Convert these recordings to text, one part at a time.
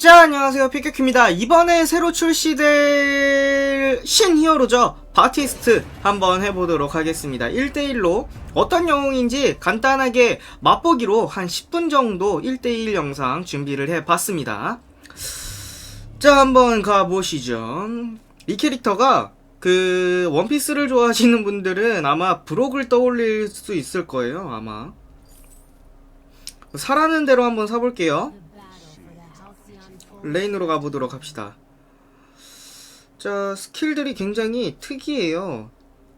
자, 안녕하세요. 피켓큐입니다. 이번에 새로 출시될 신히어로죠. 바티스트 한번 해보도록 하겠습니다. 1대1로 어떤 영웅인지 간단하게 맛보기로 한 10분 정도 1대1 영상 준비를 해봤습니다. 자, 한번 가보시죠. 이 캐릭터가 그 원피스를 좋아하시는 분들은 아마 브록을 떠올릴 수 있을 거예요, 아마. 사라는 대로 한번 사볼게요. 레인으로 가보도록 합시다. 자, 스킬들이 굉장히 특이해요.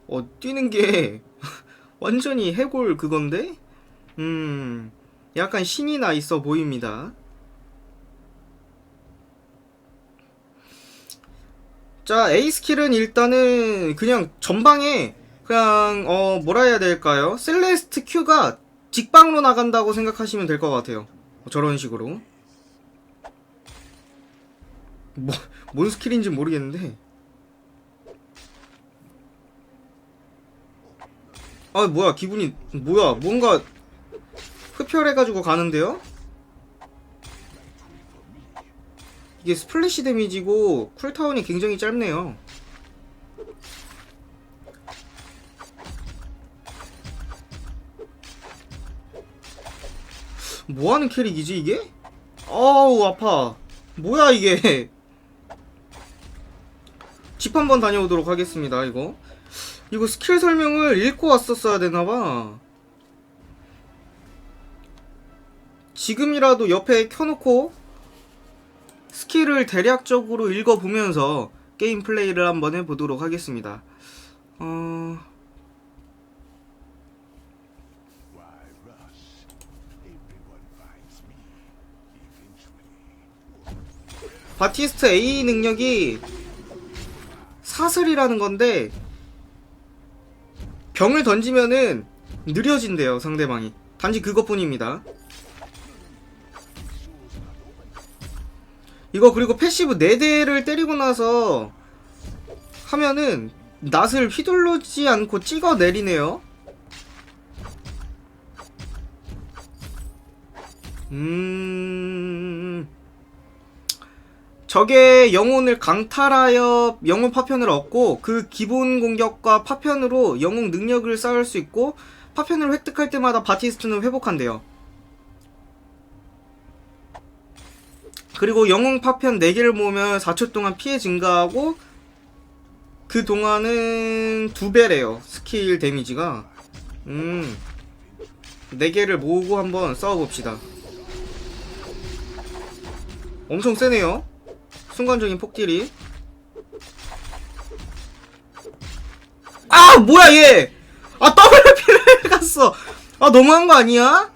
어, 뛰는 게 완전히 해골 그건데? 음, 약간 신이 나 있어 보입니다. 자, A 스킬은 일단은 그냥 전방에 그냥 어 뭐라 해야 될까요? 셀레스트 Q가 직방으로 나간다고 생각하시면 될 것 같아요. 저런 식으로. 뭐, 뭔 스킬인지 모르겠는데. 아, 뭐야, 기분이, 뭐야, 뭔가 흡혈해가지고 가는데요? 이게 스플래시 데미지고 쿨타운이 굉장히 짧네요. 뭐하는 캐릭이지, 이게? 아우, 아파. 뭐야, 이게. 집 한번 다녀오도록 하겠습니다, 이거. 이거 스킬 설명을 읽고 왔었어야 되나봐. 지금이라도 옆에 켜놓고 스킬을 대략적으로 읽어보면서 게임 플레이를 한번 해보도록 하겠습니다. 어... 바티스트 A 능력이 사슬이라는 건데 병을 던지면은 느려진대요 상대방이. 단지 그것뿐입니다. 이거 그리고 패시브 4대를 때리고 나서 하면은 낫을 휘둘르지 않고 찍어 내리네요. 음... 적의 영혼을 강탈하여 영혼 파편을 얻고 그 기본 공격과 파편으로 영웅 능력을 쌓을 수 있고 파편을 획득할 때마다 바티스트는 회복한대요. 그리고 영웅 파편 4개를 모으면 4초 동안 피해 증가하고 그 동안은 2배래요. 스킬 데미지가. 음. 4개를 모으고 한번 싸워봅시다. 엄청 세네요. 순간적인 폭딜이. 아 뭐야 얘! 아 WP를 갔어. 아 너무한 거 아니야?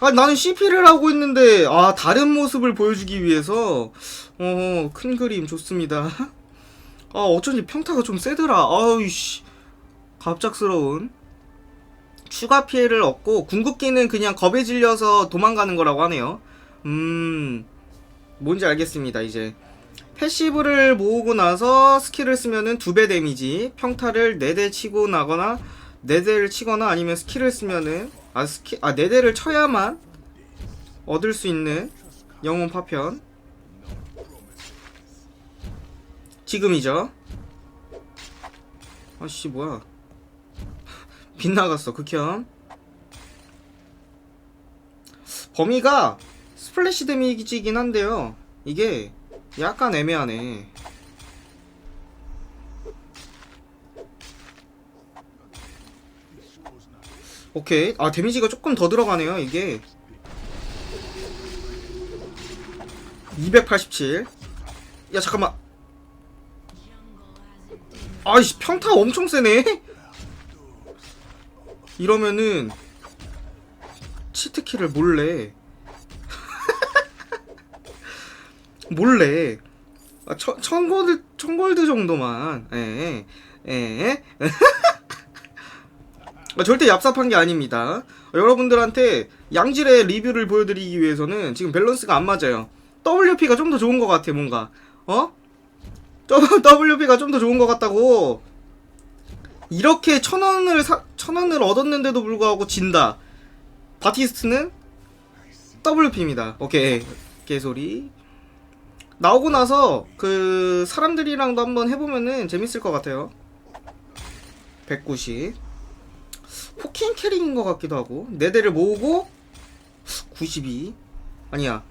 아 나는 CP를 하고 있는데 아 다른 모습을 보여주기 위해서. 어 큰 그림 좋습니다. 아 어쩐지 평타가 좀 세더라. 아우씨. 갑작스러운. 추가 피해를 얻고 궁극기는 그냥 겁에 질려서 도망가는 거라고 하네요. 음 뭔지 알겠습니다 이제. 패시브를 모으고 나서 스킬을 쓰면은 두배 데미지 평타를 4대 치고 나거나 4대를 치거나 아니면 스킬을 쓰면은 아 스킬 아 4대를 쳐야만 얻을 수 있는 영웅 파편. 지금이죠. 아씨 뭐야. 빗나갔어 극혐. 범위가 스플래시 데미지긴 한데요. 이게 약간 애매하네. 오케이. 아, 데미지가 조금 더 들어가네요, 이게. 287. 야, 잠깐만. 아이씨, 평타 엄청 세네? 이러면은, 치트키를 몰래 몰래. 아, 천, 천골드 천골드 정도만. 예, 예. 아, 절대 얍삽한 게 아닙니다. 여러분들한테 양질의 리뷰를 보여드리기 위해서는 지금 밸런스가 안 맞아요. WP가 좀 더 좋은 것 같아 뭔가. 어? WP가 좀 더 좋은 것 같다고. 이렇게 천 원을 사, 천 원을 얻었는데도 불구하고 진다. 바티스트는 WP입니다. 오케이. 개소리 나오고 나서 그 사람들이랑도 한번 해보면은 재밌을 것 같아요. 190. 포킹 캐릭인 것 같기도 하고 네 대를 모으고 92 아니야.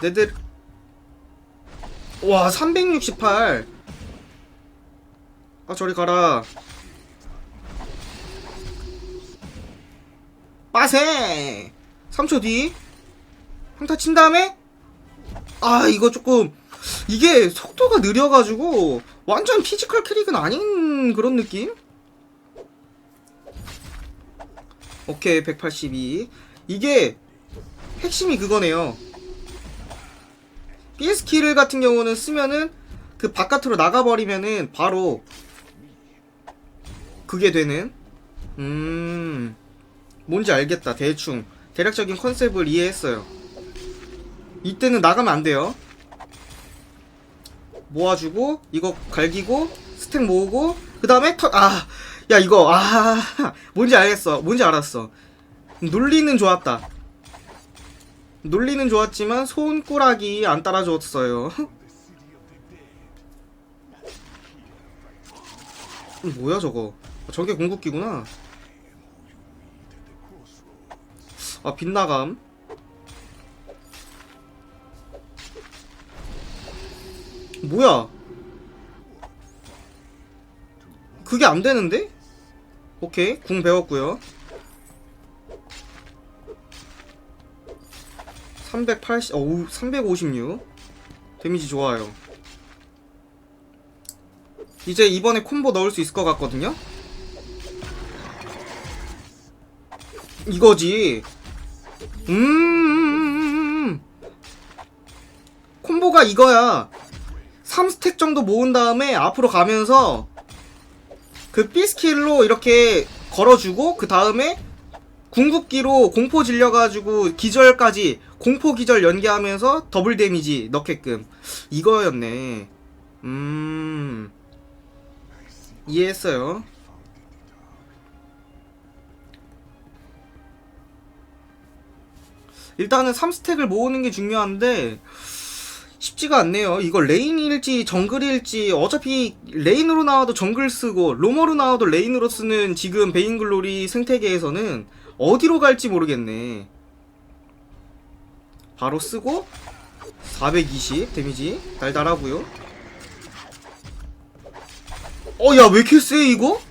네 대 와 368 아 저리 가라. 빠세! 3초 뒤. 평타 친 다음에 아 이거 조금 이게 속도가 느려가지고 완전 피지컬 캐릭은 아닌 그런 느낌? 오케이 182 이게 핵심이 그거네요. PS키를 같은 경우는 쓰면은 그 바깥으로 나가버리면은 바로 그게 되는? 음 뭔지 알겠다 대충. 대략적인 컨셉을 이해했어요 이때는 나가면 안 돼요. 모아주고 이거 갈기고 스택 모으고 그 다음에 턴아야 이거 아 뭔지 알겠어. 뭔지 알았어. 논리는 좋았다. 논리는 좋았지만 손꾸락이 안 따라줬어요. 뭐야 저거? 저게 궁극기구나. 아 빗나감 뭐야? 그게 안 되는데? 오케이 궁 배웠고요. 380 어우 356 데미지 좋아요. 이제 이번에 콤보 넣을 수 있을 것 같거든요? 이거지. 음, 음, 음. 콤보가 이거야 3스택 정도 모은 다음에 앞으로 가면서 그 B스킬로 이렇게 걸어주고 그 다음에 궁극기로 공포 질려가지고 기절까지 공포 기절 연계하면서 더블 데미지 넣게끔. 이거였네. 음. 이해했어요. 일단은 3스택을 모으는 게 중요한데 쉽지가 않네요. 이거 레인일지 정글일지 어차피 레인으로 나와도 정글 쓰고 로머로 나와도 레인으로 쓰는 지금 베인글로리 생태계에서는 어디로 갈지 모르겠네. 바로 쓰고 420 데미지 달달하고요. 어, 야, 왜 이렇게 세, 이거?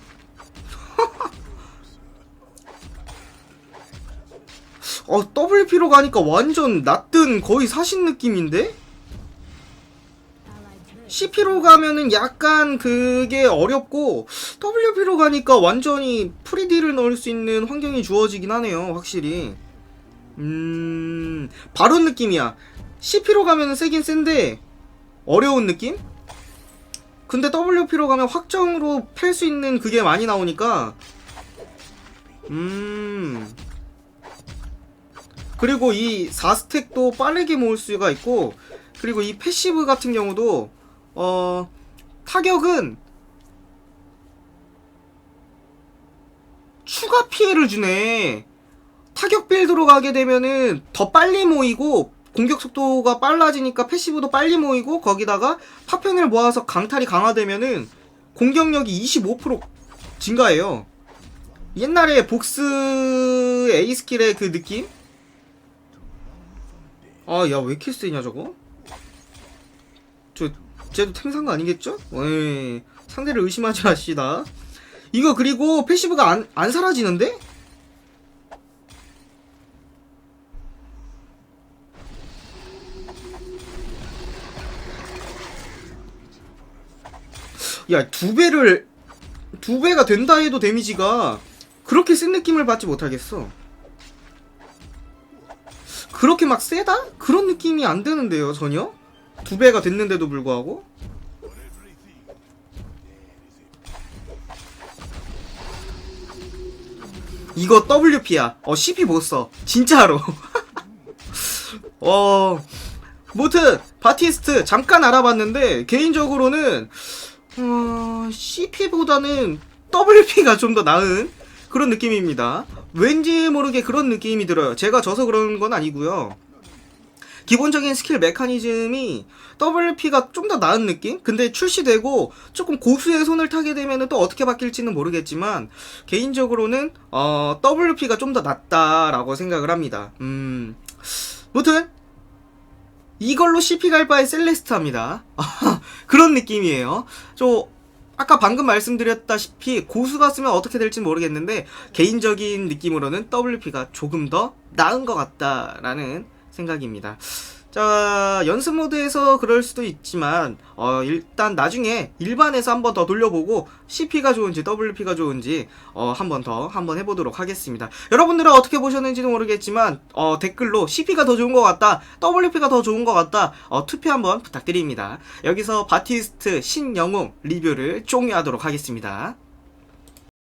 어, WP로 가니까 완전 낮든 거의 사신 느낌인데? CP로 가면은 약간 그게 어렵고 WP로 가니까 완전히 프리딜을 넣을 수 있는 환경이 주어지긴 하네요 확실히. 음... 바로 느낌이야. CP로 가면은 세긴 센데 어려운 느낌? 근데 WP로 가면 확정으로 팰 수 있는 그게 많이 나오니까 음... 그리고 이 4스택도 빠르게 모을 수가 있고 그리고 이 패시브 같은 경우도 어, 타격은 추가 피해를 주네. 타격 빌드로 가게 되면은 더 빨리 모이고 공격 속도가 빨라지니까 패시브도 빨리 모이고 거기다가 파편을 모아서 강탈이 강화되면은 공격력이 25% 증가해요. 옛날에 복스 A 스킬의 그 느낌? 아, 야, 왜 이렇게 세냐, 저거? 저, 쟤도 템산 거 아니겠죠? 에이, 상대를 의심하지 마시다. 이거 그리고 패시브가 안, 안 사라지는데? 야, 두 배를, 두 배가 된다 해도 데미지가 그렇게 센 느낌을 받지 못하겠어. 그렇게 막 세다? 그런 느낌이 안 드는데요, 전혀? 두 배가 됐는데도 불구하고? 이거 WP야. 어, CP 못 써. 진짜로. 어, 무튼, 바티스트 잠깐 알아봤는데, 개인적으로는, 어, CP보다는 WP가 좀 더 나은 그런 느낌입니다. 왠지 모르게 그런 느낌이 들어요. 제가 져서 그런 건 아니고요. 기본적인 스킬 메커니즘이 WP가 좀 더 나은 느낌? 근데 출시되고 조금 고수의 손을 타게 되면 또 어떻게 바뀔지는 모르겠지만 개인적으로는 어, WP가 좀 더 낫다라고 생각을 합니다. 음, 무튼 이걸로 CP 갈 바에 셀레스타입니다. 그런 느낌이에요. 저 아까 방금 말씀드렸다시피 고수가 쓰면 어떻게 될지 모르겠는데 개인적인 느낌으로는 WP가 조금 더 나은 것 같다라는 생각입니다. 자 연습 모드에서 그럴 수도 있지만 어, 일단 나중에 일반에서 한번 더 돌려보고 CP가 좋은지 WP가 좋은지 어, 한번 더 한번 해보도록 하겠습니다. 여러분들은 어떻게 보셨는지는 모르겠지만 어, 댓글로 CP가 더 좋은 것 같다, WP가 더 좋은 것 같다 어, 투표 한번 부탁드립니다. 여기서 바티스트 신영웅 리뷰를 종료하도록 하겠습니다.